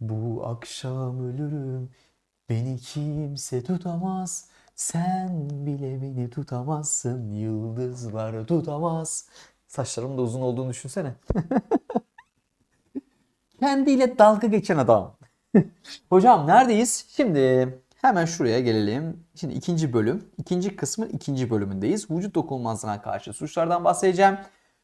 Bu akşam ölürüm. Beni kimse tutamaz. Sen bile beni tutamazsın. Yıldızlar tutamaz. Saçlarım da uzun olduğunu düşünsene. Kendiyle dalga geçen adam. Hocam neredeyiz? Şimdi hemen şuraya gelelim. Şimdi ikinci bölüm. ikinci kısmın ikinci bölümündeyiz. Vücut dokunulmazlığına karşı suçlardan bahsedeceğim.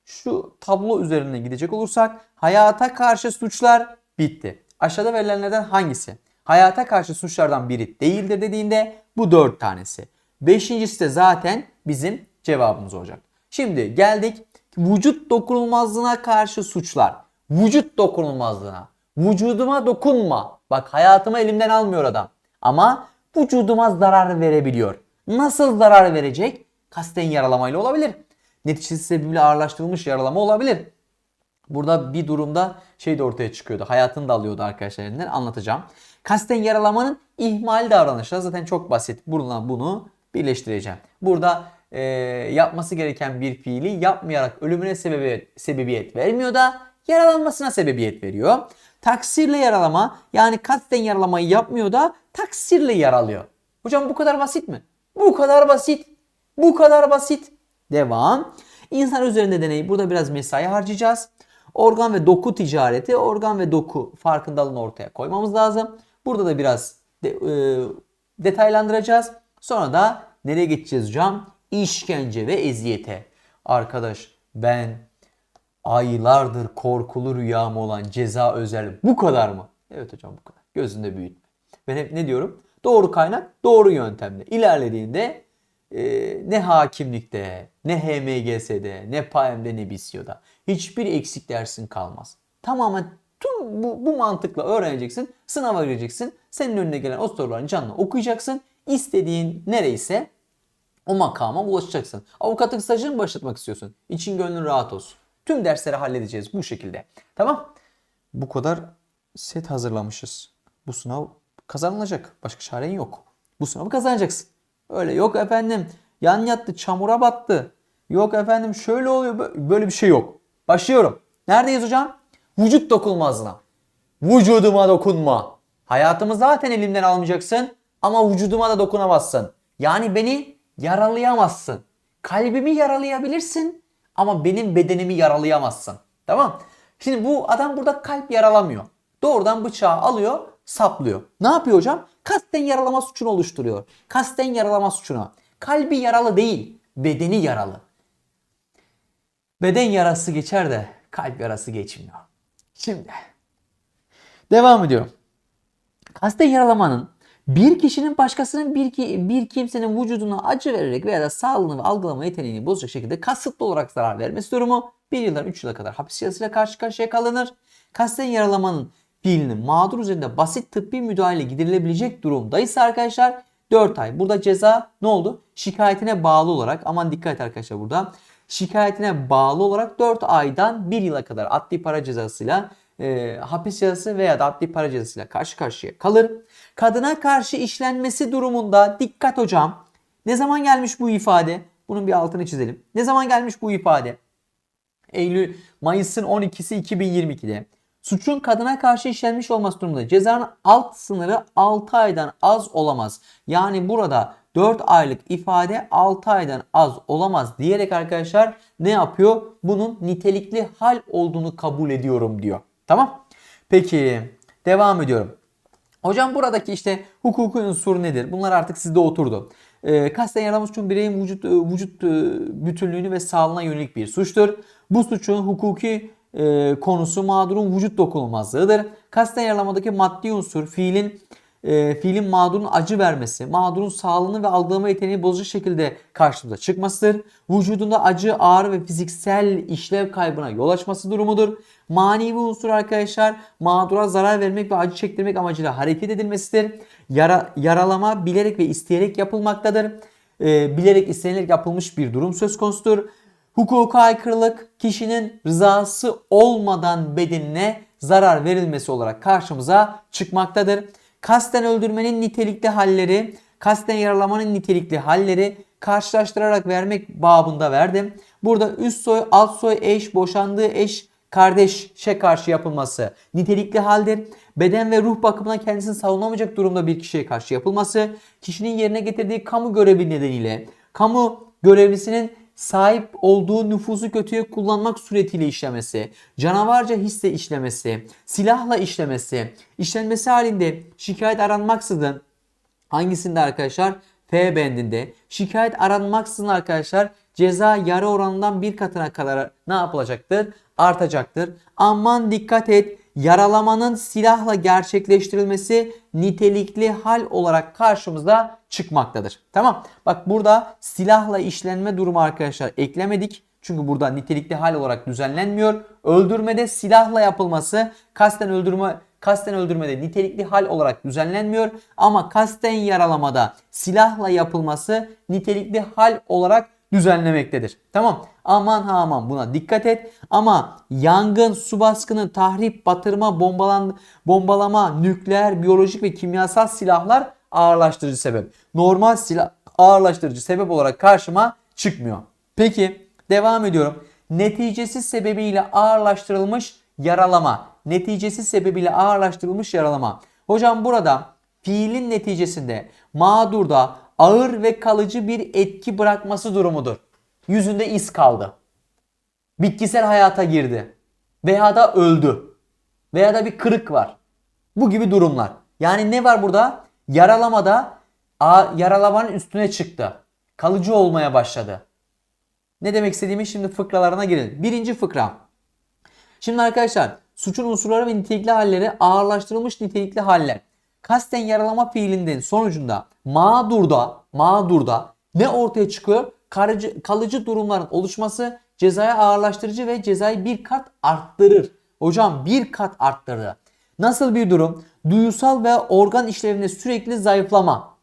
Şu tablo üzerine gidecek olursak hayata karşı suçlar bitti. Aşağıda verilenlerden hangisi? Hayata karşı suçlardan biri değildir dediğinde bu dört tanesi. Beşincisi de zaten bizim cevabımız olacak. Şimdi geldik vücut dokunulmazlığına karşı suçlar. Vücut dokunulmazlığına. Vücuduma dokunma. Bak hayatımı elimden almıyor adam. Ama vücuduma zarar verebiliyor. Nasıl zarar verecek? Kasten yaralamayla olabilir. Neticesi sebebiyle ağırlaştırılmış yaralama olabilir. Burada bir durumda şey de ortaya çıkıyordu. Hayatını da alıyordu arkadaşlar elinden anlatacağım. Kasten yaralamanın ihmal davranışları zaten çok basit. Buradan bunu birleştireceğim. Burada e, yapması gereken bir fiili yapmayarak ölümüne sebebiyet, sebebiyet vermiyor da yaralanmasına sebebiyet veriyor. Taksirle yaralama yani kasten yaralamayı yapmıyor da taksirle yaralıyor. Hocam bu kadar basit mi? Bu kadar basit. Bu kadar basit. Devam. İnsan üzerinde deney. Burada biraz mesai harcayacağız. Organ ve doku ticareti, organ ve doku farkındalığını ortaya koymamız lazım. Burada da biraz de, e, detaylandıracağız. Sonra da nereye geçeceğiz hocam? İşkence ve eziyete. Arkadaş ben aylardır korkulu rüyam olan ceza özel bu kadar mı? Evet hocam bu kadar. Gözünde büyütme. Ben hep ne diyorum? Doğru kaynak, doğru yöntemle ilerlediğinde e, ne hakimlikte, ne HMGS'de, ne PAEM'de, ne BİSYO'da hiçbir eksik dersin kalmaz. Tamamen tüm bu, bu mantıkla öğreneceksin, sınava gireceksin. Senin önüne gelen o soruların canlı okuyacaksın. İstediğin nereyse o makama ulaşacaksın. Avukatlık stajını başlatmak istiyorsun? İçin gönlün rahat olsun. Tüm dersleri halledeceğiz bu şekilde. Tamam? Bu kadar set hazırlamışız. Bu sınav kazanılacak. Başka çaren yok. Bu sınavı kazanacaksın. Öyle yok efendim yan yattı çamura battı. Yok efendim şöyle oluyor bö- böyle bir şey yok. Başlıyorum. Neredeyiz hocam? Vücut dokunmazlığına. Vücuduma dokunma. Hayatımı zaten elimden almayacaksın ama vücuduma da dokunamazsın. Yani beni yaralayamazsın. Kalbimi yaralayabilirsin ama benim bedenimi yaralayamazsın. Tamam? Şimdi bu adam burada kalp yaralamıyor. Doğrudan bıçağı alıyor, saplıyor. Ne yapıyor hocam? Kasten yaralama suçunu oluşturuyor. Kasten yaralama suçunu. Kalbi yaralı değil, bedeni yaralı. Beden yarası geçer de kalp yarası geçmiyor. Şimdi devam ediyorum. Kasten yaralamanın bir kişinin başkasının bir, ki, bir kimsenin vücuduna acı vererek veya da sağlığını ve algılama yeteneğini bozacak şekilde kasıtlı olarak zarar vermesi durumu 1 yıldan 3 yıla kadar hapis cezasıyla karşı karşıya kalınır. Kasten yaralamanın fiilinin mağdur üzerinde basit tıbbi müdahale giderilebilecek durumdaysa arkadaşlar 4 ay. Burada ceza ne oldu? Şikayetine bağlı olarak aman dikkat et arkadaşlar burada. Şikayetine bağlı olarak 4 aydan 1 yıla kadar adli para cezasıyla e, hapis cezası veya da adli para cezasıyla karşı karşıya kalır. Kadına karşı işlenmesi durumunda dikkat hocam. Ne zaman gelmiş bu ifade? Bunun bir altını çizelim. Ne zaman gelmiş bu ifade? Eylül, Mayıs'ın 12'si 2022'de. Suçun kadına karşı işlenmiş olması durumunda cezanın alt sınırı 6 aydan az olamaz. Yani burada 4 aylık ifade 6 aydan az olamaz diyerek arkadaşlar ne yapıyor? Bunun nitelikli hal olduğunu kabul ediyorum diyor. Tamam? Peki devam ediyorum. Hocam buradaki işte hukuki unsur nedir? Bunlar artık sizde oturdu. E, kasten yaralamış için bireyin vücut, e, vücut e, bütünlüğünü ve sağlığına yönelik bir suçtur. Bu suçun hukuki e, konusu mağdurun vücut dokunulmazlığıdır. Kasten yaralamadaki maddi unsur fiilin e, fiilin mağdurun acı vermesi, mağdurun sağlığını ve algılama yeteneğini bozacak şekilde karşımıza çıkmasıdır. Vücudunda acı, ağrı ve fiziksel işlev kaybına yol açması durumudur. Manevi unsur arkadaşlar mağdura zarar vermek ve acı çektirmek amacıyla hareket edilmesidir. Yara, yaralama bilerek ve isteyerek yapılmaktadır. E, bilerek istenerek yapılmış bir durum söz konusudur. Hukuka aykırılık kişinin rızası olmadan bedenine zarar verilmesi olarak karşımıza çıkmaktadır. Kasten öldürmenin nitelikli halleri, kasten yaralamanın nitelikli halleri karşılaştırarak vermek babında verdim. Burada üst soy, alt soy, eş, boşandığı eş, kardeşe karşı yapılması nitelikli haldir. beden ve ruh bakımından kendisini savunamayacak durumda bir kişiye karşı yapılması, kişinin yerine getirdiği kamu görevi nedeniyle kamu görevlisinin sahip olduğu nüfusu kötüye kullanmak suretiyle işlemesi, canavarca hisse işlemesi, silahla işlemesi, işlenmesi halinde şikayet aranmaksızın hangisinde arkadaşlar? F bendinde şikayet aranmaksızın arkadaşlar ceza yarı oranından bir katına kadar ne yapılacaktır? Artacaktır. Aman dikkat et yaralamanın silahla gerçekleştirilmesi nitelikli hal olarak karşımıza çıkmaktadır. Tamam. Bak burada silahla işlenme durumu arkadaşlar eklemedik. Çünkü burada nitelikli hal olarak düzenlenmiyor. Öldürmede silahla yapılması kasten öldürme kasten öldürmede nitelikli hal olarak düzenlenmiyor ama kasten yaralamada silahla yapılması nitelikli hal olarak düzenlemektedir. Tamam. Aman ha aman buna dikkat et. Ama yangın, su baskını, tahrip, batırma, bombalan, bombalama, nükleer, biyolojik ve kimyasal silahlar ağırlaştırıcı sebep. Normal silah ağırlaştırıcı sebep olarak karşıma çıkmıyor. Peki devam ediyorum. Neticesi sebebiyle ağırlaştırılmış yaralama. Neticesi sebebiyle ağırlaştırılmış yaralama. Hocam burada fiilin neticesinde mağdurda ağır ve kalıcı bir etki bırakması durumudur. Yüzünde iz kaldı. Bitkisel hayata girdi. Veya da öldü. Veya da bir kırık var. Bu gibi durumlar. Yani ne var burada? Yaralamada yaralamanın üstüne çıktı. Kalıcı olmaya başladı. Ne demek istediğimi şimdi fıkralarına girelim. Birinci fıkra. Şimdi arkadaşlar suçun unsurları ve nitelikli halleri ağırlaştırılmış nitelikli haller. Kasten yaralama fiilinin sonucunda mağdurda mağdurda ne ortaya çıkıyor? Kalıcı, kalıcı durumların oluşması cezaya ağırlaştırıcı ve cezayı bir kat arttırır. Hocam bir kat arttırdı. Nasıl bir durum? Duyusal ve organ işlevinde sürekli zayıflama.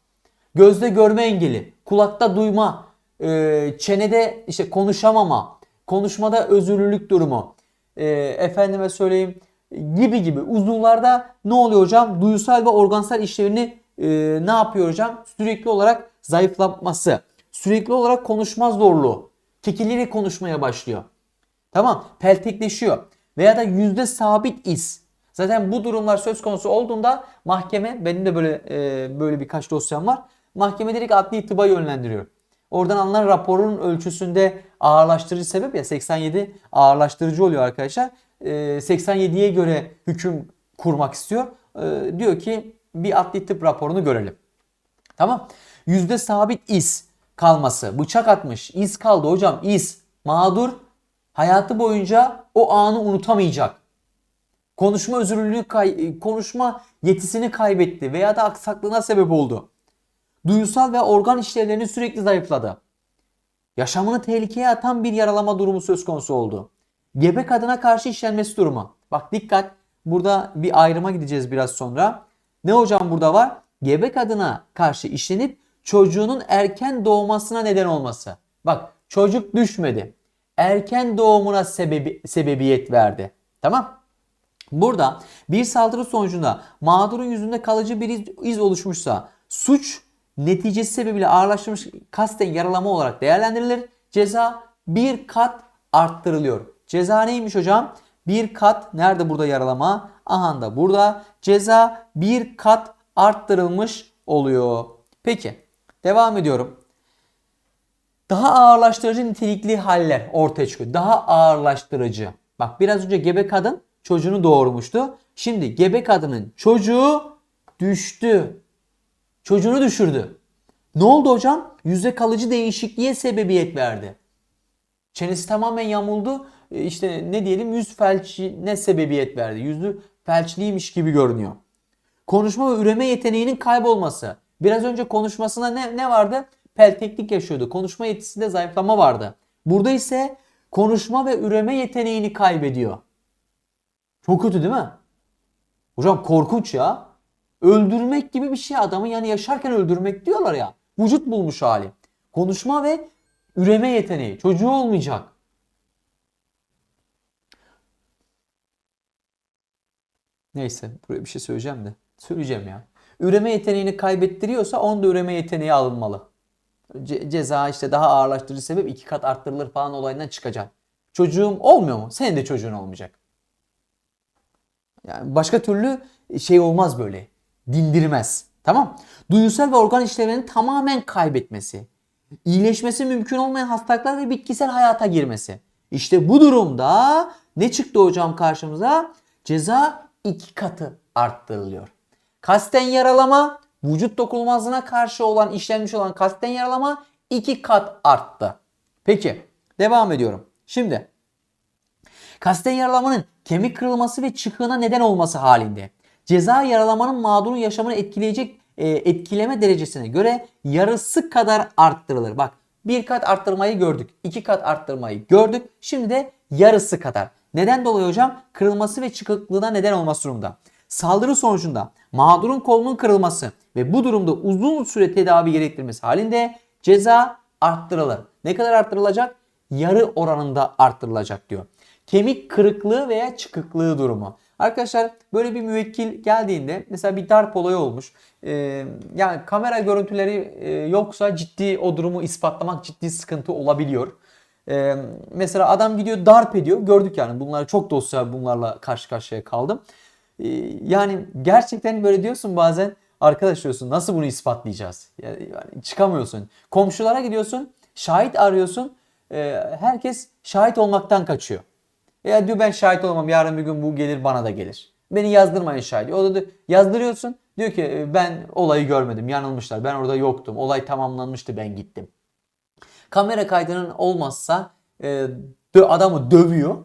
Gözde görme engeli, kulakta duyma, e, çenede işte konuşamama, konuşmada özürlülük durumu, e, efendime söyleyeyim gibi gibi uzuvlarda ne oluyor hocam? Duyusal ve organsal işlevini e, ne yapıyor hocam? Sürekli olarak zayıflatması, sürekli olarak konuşma zorluğu, kekiliyle konuşmaya başlıyor. Tamam, peltekleşiyor veya da yüzde sabit iz. Zaten bu durumlar söz konusu olduğunda mahkeme benim de böyle e, böyle birkaç dosyam var. Mahkeme direkt adli tıba yönlendiriyor. Oradan alınan raporun ölçüsünde ağırlaştırıcı sebep ya 87 ağırlaştırıcı oluyor arkadaşlar. E, 87'ye göre hüküm kurmak istiyor. E, diyor ki bir adli tıp raporunu görelim. Tamam. Yüzde sabit iz kalması. Bıçak atmış. iz kaldı hocam. iz. Mağdur hayatı boyunca o anı unutamayacak. Konuşma özürlülüğü kay- konuşma yetisini kaybetti veya da aksaklığına sebep oldu. Duyusal ve organ işlevlerini sürekli zayıfladı. Yaşamını tehlikeye atan bir yaralama durumu söz konusu oldu. Gebe kadına karşı işlenmesi durumu. Bak dikkat. Burada bir ayrıma gideceğiz biraz sonra. Ne hocam burada var? Gebe kadına karşı işlenip çocuğunun erken doğmasına neden olması. Bak çocuk düşmedi. Erken doğumuna sebebi, sebebiyet verdi. Tamam? Burada bir saldırı sonucunda mağdurun yüzünde kalıcı bir iz, iz oluşmuşsa suç neticesi sebebiyle ağırlaştırılmış kasten yaralama olarak değerlendirilir. Ceza bir kat arttırılıyor. Ceza neymiş hocam? Bir kat nerede burada yaralama? Aha da burada. Ceza bir kat arttırılmış oluyor. Peki devam ediyorum. Daha ağırlaştırıcı nitelikli haller ortaya çıkıyor. Daha ağırlaştırıcı. Bak biraz önce gebe kadın çocuğunu doğurmuştu. Şimdi gebe kadının çocuğu düştü. Çocuğunu düşürdü. Ne oldu hocam? Yüzde kalıcı değişikliğe sebebiyet verdi. Çenesi tamamen yamuldu. E, İşte ne diyelim yüz felçine sebebiyet verdi. Yüzü felçliymiş gibi görünüyor. Konuşma ve üreme yeteneğinin kaybolması. Biraz önce konuşmasında ne, ne vardı? Pelteklik yaşıyordu. Konuşma yetisinde zayıflama vardı. Burada ise konuşma ve üreme yeteneğini kaybediyor. Çok kötü değil mi? Hocam korkunç ya. Öldürmek gibi bir şey adamı yani yaşarken öldürmek diyorlar ya. Vücut bulmuş hali. Konuşma ve üreme yeteneği. Çocuğu olmayacak. Neyse buraya bir şey söyleyeceğim de. Söyleyeceğim ya. Üreme yeteneğini kaybettiriyorsa onda üreme yeteneği alınmalı. Ce- ceza işte daha ağırlaştırıcı sebep iki kat arttırılır falan olayından çıkacak. Çocuğum olmuyor mu? Senin de çocuğun olmayacak. Yani başka türlü şey olmaz böyle. Dindirmez. Tamam. Duyusal ve organ işlevlerini tamamen kaybetmesi. iyileşmesi mümkün olmayan hastalıklar ve bitkisel hayata girmesi. İşte bu durumda ne çıktı hocam karşımıza? Ceza iki katı arttırılıyor. Kasten yaralama, vücut dokunulmazlığına karşı olan işlenmiş olan kasten yaralama iki kat arttı. Peki devam ediyorum. Şimdi kasten yaralamanın kemik kırılması ve çıkığına neden olması halinde ceza yaralamanın mağdurun yaşamını etkileyecek e, etkileme derecesine göre yarısı kadar arttırılır. Bak bir kat arttırmayı gördük. iki kat arttırmayı gördük. Şimdi de yarısı kadar. Neden dolayı hocam? Kırılması ve çıkıklığına neden olması durumda. Saldırı sonucunda mağdurun kolunun kırılması ve bu durumda uzun süre tedavi gerektirmesi halinde ceza arttırılır. Ne kadar arttırılacak? Yarı oranında arttırılacak diyor. Kemik kırıklığı veya çıkıklığı durumu. Arkadaşlar böyle bir müvekkil geldiğinde mesela bir darp olayı olmuş. Ee, yani kamera görüntüleri e, yoksa ciddi o durumu ispatlamak ciddi sıkıntı olabiliyor. Ee, mesela adam gidiyor darp ediyor. Gördük yani bunlar çok dosya bunlarla karşı karşıya kaldım. Ee, yani gerçekten böyle diyorsun bazen arkadaş diyorsun nasıl bunu ispatlayacağız? Yani, yani çıkamıyorsun. Komşulara gidiyorsun şahit arıyorsun. Ee, herkes şahit olmaktan kaçıyor. Ya diyor ben şahit olamam yarın bir gün bu gelir bana da gelir. Beni yazdırmayın şahit. O da diyor, yazdırıyorsun. Diyor ki "E, ben olayı görmedim yanılmışlar ben orada yoktum. Olay tamamlanmıştı ben gittim. Kamera kaydının olmazsa e, adamı dövüyor.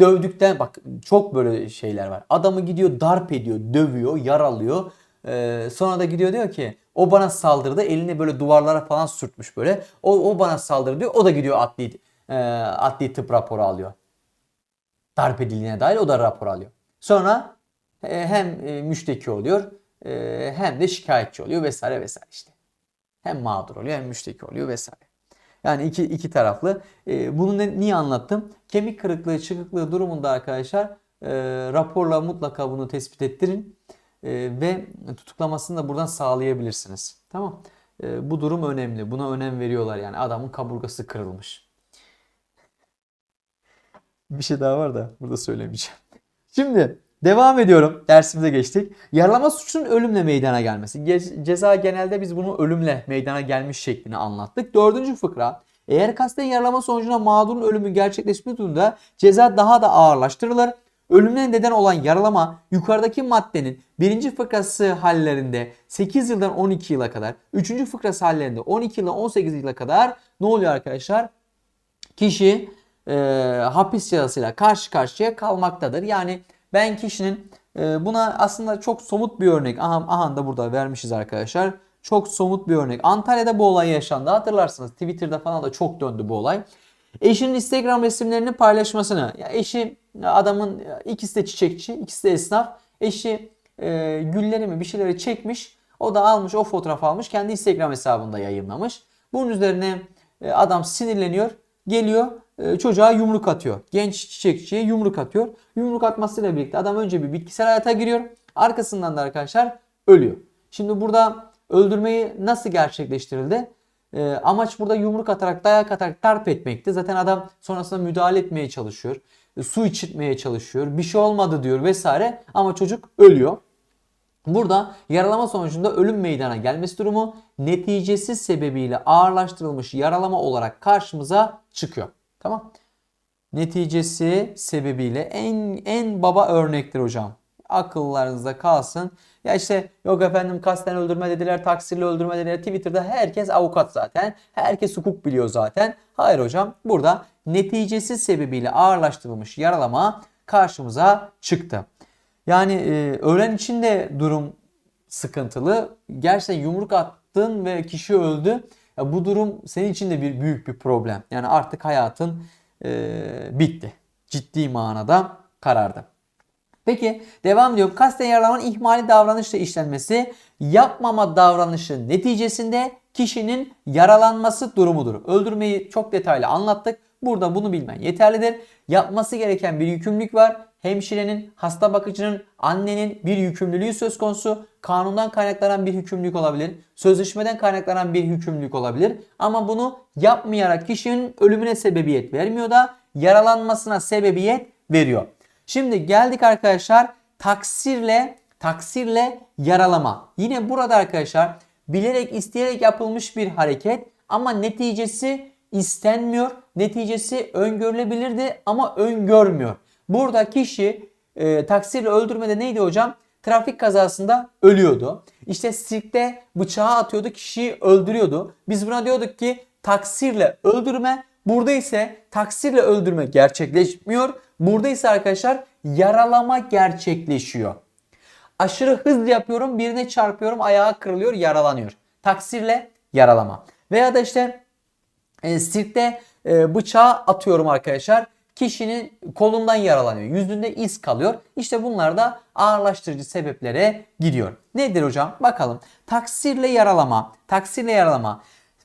Dövdükten bak çok böyle şeyler var. Adamı gidiyor darp ediyor, dövüyor, yaralıyor. E, sonra da gidiyor diyor ki o bana saldırdı. Elini böyle duvarlara falan sürtmüş böyle. O, o bana saldırdı diyor. O da gidiyor adli, e, adli tıp raporu alıyor darp edildiğine dair o da rapor alıyor. Sonra e, hem e, müşteki oluyor e, hem de şikayetçi oluyor vesaire vesaire işte. Hem mağdur oluyor hem müşteki oluyor vesaire. Yani iki, iki taraflı. E, bunu ne, niye anlattım? Kemik kırıklığı, çıkıklığı durumunda arkadaşlar e, raporla mutlaka bunu tespit ettirin. E, ve tutuklamasını da buradan sağlayabilirsiniz. Tamam. E, bu durum önemli. Buna önem veriyorlar yani adamın kaburgası kırılmış. Bir şey daha var da burada söylemeyeceğim. Şimdi devam ediyorum. Dersimize geçtik. Yaralama suçunun ölümle meydana gelmesi. Ge- ceza genelde biz bunu ölümle meydana gelmiş şeklini anlattık. Dördüncü fıkra. Eğer kasten yaralama sonucunda mağdurun ölümü gerçekleşmiş durumda ceza daha da ağırlaştırılır. Ölümüne neden olan yaralama yukarıdaki maddenin birinci fıkrası hallerinde 8 yıldan 12 yıla kadar, üçüncü fıkrası hallerinde 12 yıldan 18 yıla kadar ne oluyor arkadaşlar? Kişi e, hapis cezasıyla karşı karşıya kalmaktadır. Yani ben kişinin e, buna aslında çok somut bir örnek. Aha, aha da burada vermişiz arkadaşlar. Çok somut bir örnek. Antalya'da bu olay yaşandı. Hatırlarsınız Twitter'da falan da çok döndü bu olay. Eşinin Instagram resimlerini paylaşmasını. Ya eşi adamın ikisi de çiçekçi, ikisi de esnaf. Eşi e, gülleri mi bir şeyleri çekmiş. O da almış o fotoğraf almış kendi Instagram hesabında yayınlamış. Bunun üzerine e, adam sinirleniyor. Geliyor çocuğa yumruk atıyor. Genç çiçekçiye yumruk atıyor. Yumruk atmasıyla birlikte adam önce bir bitkisel hayata giriyor. Arkasından da arkadaşlar ölüyor. Şimdi burada öldürmeyi nasıl gerçekleştirildi? E, amaç burada yumruk atarak, dayak atarak darp etmekti. Zaten adam sonrasında müdahale etmeye çalışıyor. E, su içirtmeye çalışıyor. Bir şey olmadı diyor vesaire ama çocuk ölüyor. Burada yaralama sonucunda ölüm meydana gelmesi durumu neticesi sebebiyle ağırlaştırılmış yaralama olarak karşımıza çıkıyor. Tamam. Neticesi sebebiyle en en baba örnektir hocam. Akıllarınızda kalsın. Ya işte yok efendim kasten öldürme dediler, taksirli öldürme dediler. Twitter'da herkes avukat zaten. Herkes hukuk biliyor zaten. Hayır hocam burada neticesi sebebiyle ağırlaştırılmış yaralama karşımıza çıktı. Yani e, öğlen için de durum sıkıntılı. Gerçekten yumruk attın ve kişi öldü. Ya bu durum senin için de bir büyük bir problem. Yani artık hayatın e, bitti. Ciddi manada karardı. Peki devam ediyor. Kasten yaralamanın ihmali davranışla işlenmesi yapmama davranışı neticesinde kişinin yaralanması durumudur. Öldürmeyi çok detaylı anlattık. Burada bunu bilmen yeterlidir. Yapması gereken bir yükümlülük var. Hemşirenin, hasta bakıcının, annenin bir yükümlülüğü söz konusu. Kanundan kaynaklanan bir yükümlülük olabilir. Sözleşmeden kaynaklanan bir yükümlülük olabilir. Ama bunu yapmayarak kişinin ölümüne sebebiyet vermiyor da yaralanmasına sebebiyet veriyor. Şimdi geldik arkadaşlar taksirle taksirle yaralama. Yine burada arkadaşlar bilerek isteyerek yapılmış bir hareket ama neticesi istenmiyor. Neticesi öngörülebilirdi ama öngörmüyor. Burada kişi e, taksirle öldürmede neydi hocam? Trafik kazasında ölüyordu. İşte sirkte bıçağı atıyordu kişiyi öldürüyordu. Biz buna diyorduk ki taksirle öldürme. Burada ise taksirle öldürme gerçekleşmiyor. Burada ise arkadaşlar yaralama gerçekleşiyor. Aşırı hızlı yapıyorum birine çarpıyorum ayağı kırılıyor yaralanıyor. Taksirle yaralama. Veya da işte e, sirkte e, bıçağı atıyorum arkadaşlar. Kişinin kolundan yaralanıyor. Yüzünde iz kalıyor. İşte bunlar da ağırlaştırıcı sebeplere gidiyor. Nedir hocam? Bakalım. Taksirle yaralama. Taksirle yaralama.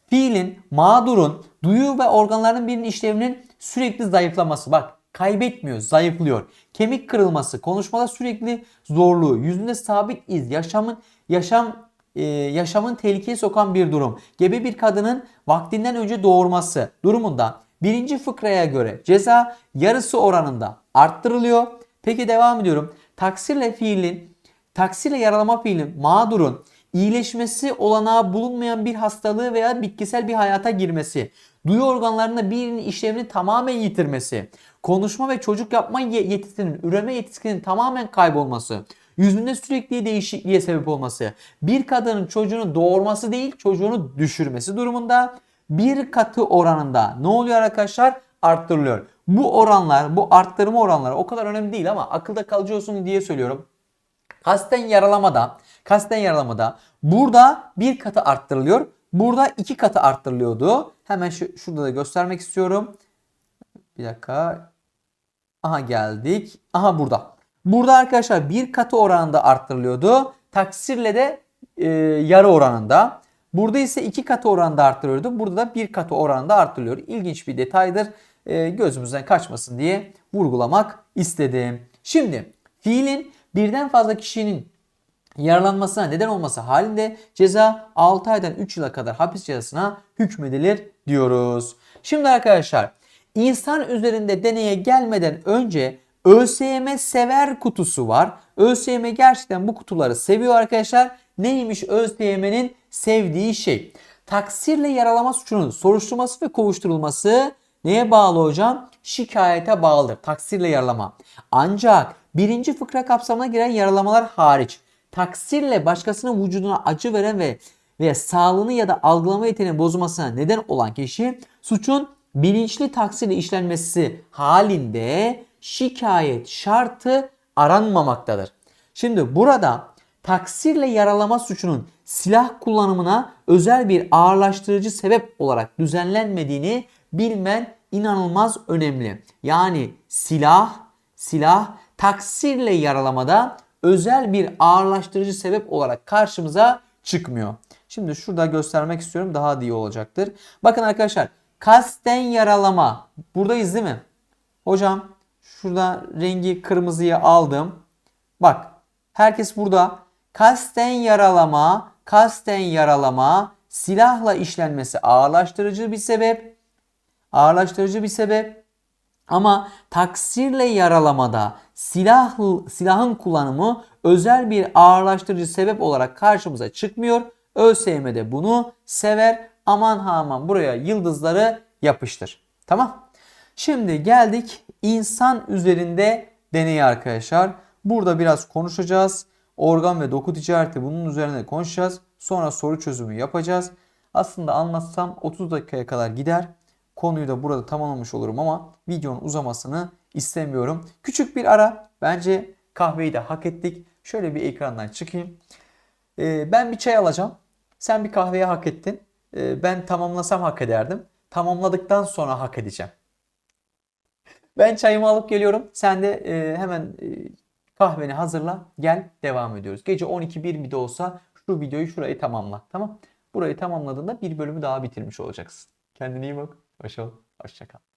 Fiilin, mağdurun, duyu ve organlarının birinin işlevinin sürekli zayıflaması. Bak kaybetmiyor, zayıflıyor. Kemik kırılması, konuşmada sürekli zorluğu, yüzünde sabit iz, yaşamın yaşam e, yaşamın tehlikeye sokan bir durum. Gebe bir kadının vaktinden önce doğurması durumunda birinci fıkraya göre ceza yarısı oranında arttırılıyor. Peki devam ediyorum. Taksirle fiilin, taksirle yaralama fiilin mağdurun iyileşmesi olanağı bulunmayan bir hastalığı veya bitkisel bir hayata girmesi, duyu organlarında birinin işlevini tamamen yitirmesi, konuşma ve çocuk yapma ye- yetisinin, üreme yetisinin tamamen kaybolması, yüzünde sürekli değişikliğe sebep olması, bir kadının çocuğunu doğurması değil çocuğunu düşürmesi durumunda bir katı oranında ne oluyor arkadaşlar? Arttırılıyor. Bu oranlar, bu arttırma oranları o kadar önemli değil ama akılda kalıcı olsun diye söylüyorum. Kasten yaralamada, kasten yaralamada burada bir katı arttırılıyor. Burada iki katı arttırılıyordu. Hemen şu, şurada da göstermek istiyorum. Bir dakika. Aha geldik. Aha burada. Burada arkadaşlar bir katı oranında arttırılıyordu. Taksirle de e, yarı oranında. Burada ise iki katı oranında arttırılıyordu. Burada da bir katı oranında arttırılıyor. İlginç bir detaydır. E, gözümüzden kaçmasın diye vurgulamak istedim. Şimdi fiilin birden fazla kişinin yaralanmasına neden olması halinde ceza 6 aydan 3 yıla kadar hapis cezasına hükmedilir diyoruz. Şimdi arkadaşlar insan üzerinde deneye gelmeden önce ÖSYM sever kutusu var. ÖSYM gerçekten bu kutuları seviyor arkadaşlar. Neymiş ÖSYM'nin sevdiği şey? Taksirle yaralama suçunun soruşturulması ve kovuşturulması neye bağlı hocam? Şikayete bağlıdır. Taksirle yaralama. Ancak birinci fıkra kapsamına giren yaralamalar hariç taksirle başkasının vücuduna acı veren ve ve sağlığını ya da algılama yeteneği bozulmasına neden olan kişi suçun bilinçli taksirle işlenmesi halinde şikayet şartı aranmamaktadır. Şimdi burada taksirle yaralama suçunun silah kullanımına özel bir ağırlaştırıcı sebep olarak düzenlenmediğini bilmen inanılmaz önemli. Yani silah, silah taksirle yaralamada özel bir ağırlaştırıcı sebep olarak karşımıza çıkmıyor. Şimdi şurada göstermek istiyorum daha iyi olacaktır. Bakın arkadaşlar kasten yaralama buradayız değil mi? Hocam şurada rengi kırmızıya aldım. Bak herkes burada kasten yaralama, kasten yaralama silahla işlenmesi ağırlaştırıcı bir sebep. Ağırlaştırıcı bir sebep. Ama taksirle yaralamada silah, silahın kullanımı özel bir ağırlaştırıcı sebep olarak karşımıza çıkmıyor. ÖSYM de bunu sever. Aman ha aman buraya yıldızları yapıştır. Tamam. Şimdi geldik insan üzerinde deney arkadaşlar. Burada biraz konuşacağız. Organ ve doku ticareti bunun üzerine konuşacağız. Sonra soru çözümü yapacağız. Aslında anlatsam 30 dakikaya kadar gider. Konuyu da burada tamamlamış olurum ama videonun uzamasını istemiyorum. Küçük bir ara. Bence kahveyi de hak ettik. Şöyle bir ekrandan çıkayım. Ee, ben bir çay alacağım. Sen bir kahveyi hak ettin. Ee, ben tamamlasam hak ederdim. Tamamladıktan sonra hak edeceğim. Ben çayımı alıp geliyorum. Sen de e, hemen e, kahveni hazırla. Gel devam ediyoruz. Gece 12.1 bir de olsa şu videoyu şurayı tamamla. Tamam. Burayı tamamladığında bir bölümü daha bitirmiş olacaksın. Kendine iyi bak. Hoşça kal. Hoşça kal.